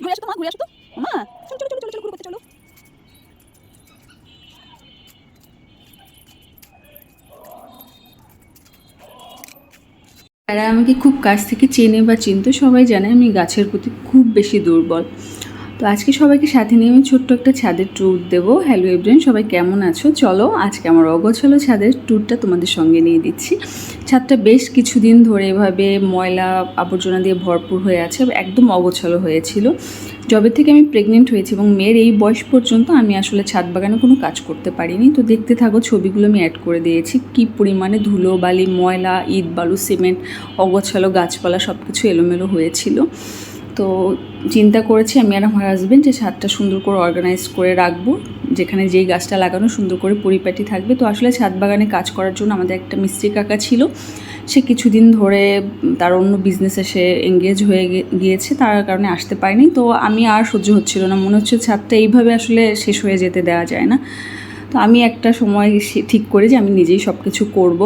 ঘুরে আসো তো মা ঘুরে আসো তো। মা, চলো চলো চলো চলো চলো ঘুরে করতে চলো। যারা আমাকে খুব কাছ থেকে চেনে বা চিনতে সবাই জানে আমি গাছের প্রতি খুব বেশি দুর্বল। তো আজকে সবাইকে সাথে নিয়ে আমি ছোট্ট একটা ছাদের ট্যুর দেবো। হ্যালো এভরিয়ান সবাই কেমন আছো? চলো, আজকে আমার অগোছালো ছাদের ট্যুরটা তোমাদের সঙ্গে নিয়ে দিচ্ছি। ছাদটা বেশ কিছুদিন ধরে এভাবে ময়লা আবর্জনা দিয়ে ভরপুর হয়ে আছে, একদম অগোছালো হয়েছিল। যবে থেকে আমি প্রেগনেন্ট হয়েছি এবং মেয়ের এই বয়স পর্যন্ত আমি আসলে ছাদ বাগানে কোনো কাজ করতে পারিনি। তো দেখতে থাকো, ছবিগুলো আমি অ্যাড করে দিয়েছি। কি পরিমাণে ধুলো, বালি, ময়লা, ইট, বালু সিমেন্ট অগোছালো গাছপালা সব কিছু এলোমেলো হয়েছিল। তো চিন্তা করেছি আমি আর আমার হাজব্যান্ড যে ছাদটা সুন্দর করে অর্গানাইজ করে রাখব, যেখানে যেই গাছটা লাগানো সুন্দর করে পরিপাটি থাকবে। তো আসলে ছাদ বাগানে কাজ করার জন্য আমাদের একটা মিস্ত্রি কাকা ছিল। সে কিছুদিন ধরে তার অন্য বিজনেসে সে এঙ্গেজ হয়ে গিয়েছে, তার কারণে আসতে পারেনি। তো আমি আর সহ্য হচ্ছিল না, মনে হচ্ছে ছাদটা এইভাবে আসলে শেষ হয়ে যেতে দেওয়া যায় না। তো আমি একটা সময় ঠিক করে যে আমি নিজেই সব কিছু করব।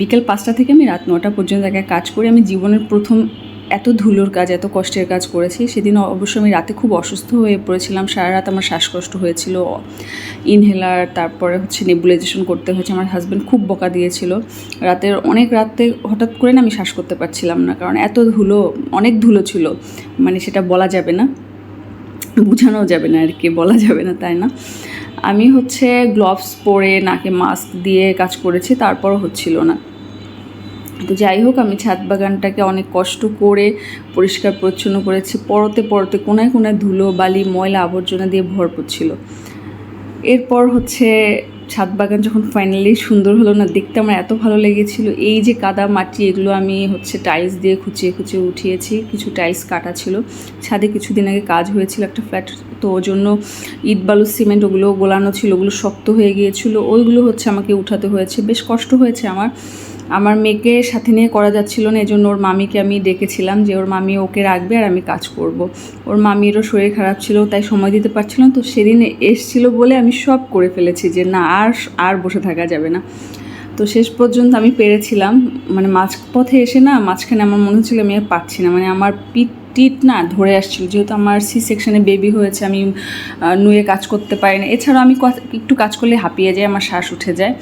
বিকেল পাঁচটা থেকে আমি রাত নটা পর্যন্ত একা কাজ করি। আমি জীবনের প্রথম এত ধুলোর কাজ, এত কষ্টের কাজ করেছি। সেদিন অবশ্য আমি রাতে খুব অসুস্থ হয়ে পড়েছিলাম। সারা রাত আমার শ্বাসকষ্ট হয়েছিল। ইনহেলার তারপরে হচ্ছে নেবুলাইজেশন করতে হয়েছে। আমার হাজব্যান্ড খুব বকা দিয়েছিল। রাতের অনেক রাতে হঠাৎ করে না আমি শ্বাস করতে পারছিলাম না। কারণ এত ধুলো, অনেক ধুলো ছিল। মানে সেটা বলা যাবে না। বোঝানো যাবে না আর কি, বলা যাবে না, তাই না? আমি হচ্ছে গ্লোভস পরে, নাকে মাস্ক দিয়ে কাজ করেছি। তারপরও হচ্ছিল না। তো যাই হোক, আমি ছাদ বাগানটাকে অনেক কষ্ট করে পরিষ্কার পরিচ্ছন্ন করেছি। পরতে পরতে কোনায় কোনায় ধুলো, বালি, ময়লা, আবর্জনা দিয়ে ভরপুর ছিল। এরপর হচ্ছে ছাদ বাগান যখন ফাইনালি সুন্দর হলো না, দেখতে আমার এত ভালো লেগেছিল। এই যে কাদা মাটি, এগুলো আমি হচ্ছে টাইলস দিয়ে খুঁচিয়ে খুঁচিয়ে উঠিয়েছি। কিছু টাইলস কাটা ছিল। ছাদে কিছুদিন আগে কাজ হয়েছিল একটা ফ্ল্যাট তো ওর জন্য ইট, বালু, সিমেন্ট ওগুলো গোলানো ছিল, ওগুলো শক্ত হয়ে গিয়েছিল। ওইগুলো হচ্ছে আমাকে উঠাতে হয়েছে। বেশ কষ্ট হয়েছে আমার। আমার মেয়েকে সাথে নিয়ে করা যাচ্ছিল না এই জন্য ওর মামিকে আমি ডেকেছিলাম যে ওর মামি ওকে রাখবে আর আমি কাজ করব। ওর মামিরও শরীর খারাপ ছিল, তাই সময় দিতে পারছিল না, তো সেদিন এসছিল বলে আমি সব করে ফেলেছি যে না, আর আর বসে থাকা যাবে না। তো শেষ পর্যন্ত আমি পেরেছিলাম মানে মাঝপথে এসে না মাঝখানে আমার মনে হচ্ছিল আমি আর পাচ্ছি না মানে আমার পিঠ, টিট না ধরে আসছিল, যেহেতু আমার সি সেকশনে বেবি হয়েছে, আমি নুয়ে কাজ করতে পারি না এছাড়াও আমি একটু কাজ করলে হাঁপিয়ে যাই, আমার শ্বাস উঠে যায়।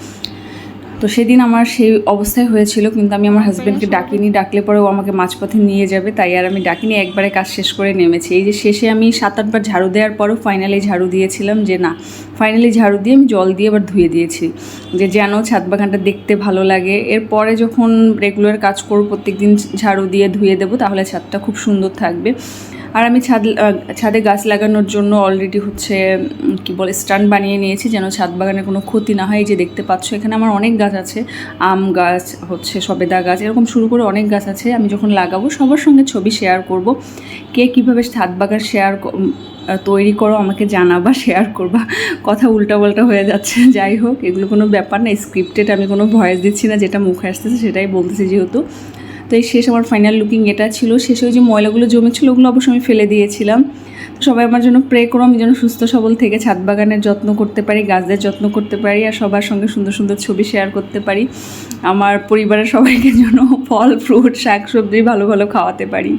তো সেদিন আমার সেই অবস্থায় হয়েছিল, কিন্তু আমি আমার হাজব্যান্ডকে ডাকিনি। ডাকলে পরেও আমাকে মাঝপথে নিয়ে যাবে, তাই আর আমি ডাকিনি। একবারে কাজ শেষ করে নেমেছি। এই যে শেষে আমি সাত আটবার ঝাড়ু দেওয়ার পরও ফাইনালি ঝাড়ু দিয়েছিলাম যে না ফাইনালি ঝাড়ু দিয়ে আমি জল দিয়ে আবার ধুয়ে দিয়েছি। যে যেন ছাদ বাগানটা দেখতে ভালো লাগে। এরপরে যখন রেগুলার কাজ করব, প্রত্যেকদিন ঝাড়ু দিয়ে ধুয়ে দেবো, তাহলে ছাদটা খুব সুন্দর থাকবে। আর আমি ছাদ ছাদে গাছ লাগানোর জন্য অলরেডি হচ্ছে কি বলে, স্ট্যান্ড বানিয়ে নিয়েছি যেন ছাদ বাগানে কোনো ক্ষতি না হয়। এই যে দেখতে পাচ্ছ, এখানে আমার অনেক গাছ আছে। আম গাছ হচ্ছে, সবেদা গাছ, এরকম শুরু করে অনেক গাছ আছে। আমি যখন লাগাবো, সবার সঙ্গে ছবি শেয়ার করব। কে কীভাবে ছাদ বাগান শেয়ার তৈরি করো, আমাকে জানাবা শেয়ার করবা। কথা উল্টাপাল্টা হয়ে যাচ্ছে। যাই হোক, এগুলো কোনো ব্যাপার না স্ক্রিপ্টেড আমি কোনো ভয়েস দিচ্ছি না। যেটা মুখে আসতেছে, সেটাই বলতেছি যেহেতু। তো শেষ আমার ফাইনাল লুকিং এটা ছিল। শেষে ওই যে ময়লাগুলো জমেছিল, ওগুলো অবশ্য আমি ফেলে দিয়েছিলাম। তো সবাই আমার জন্য প্রে করো, আমি যেন সুস্থ সবল থেকে ছাদ বাগানের যত্ন করতে পারি, গাছদের যত্ন করতে পারি, আর সবার সঙ্গে সুন্দর সুন্দর ছবি শেয়ার করতে পারি। আমার পরিবারের সবাইকে যেন ফল ফ্রুট শাক, সবজি ভালো ভালো খাওয়াতে পারি।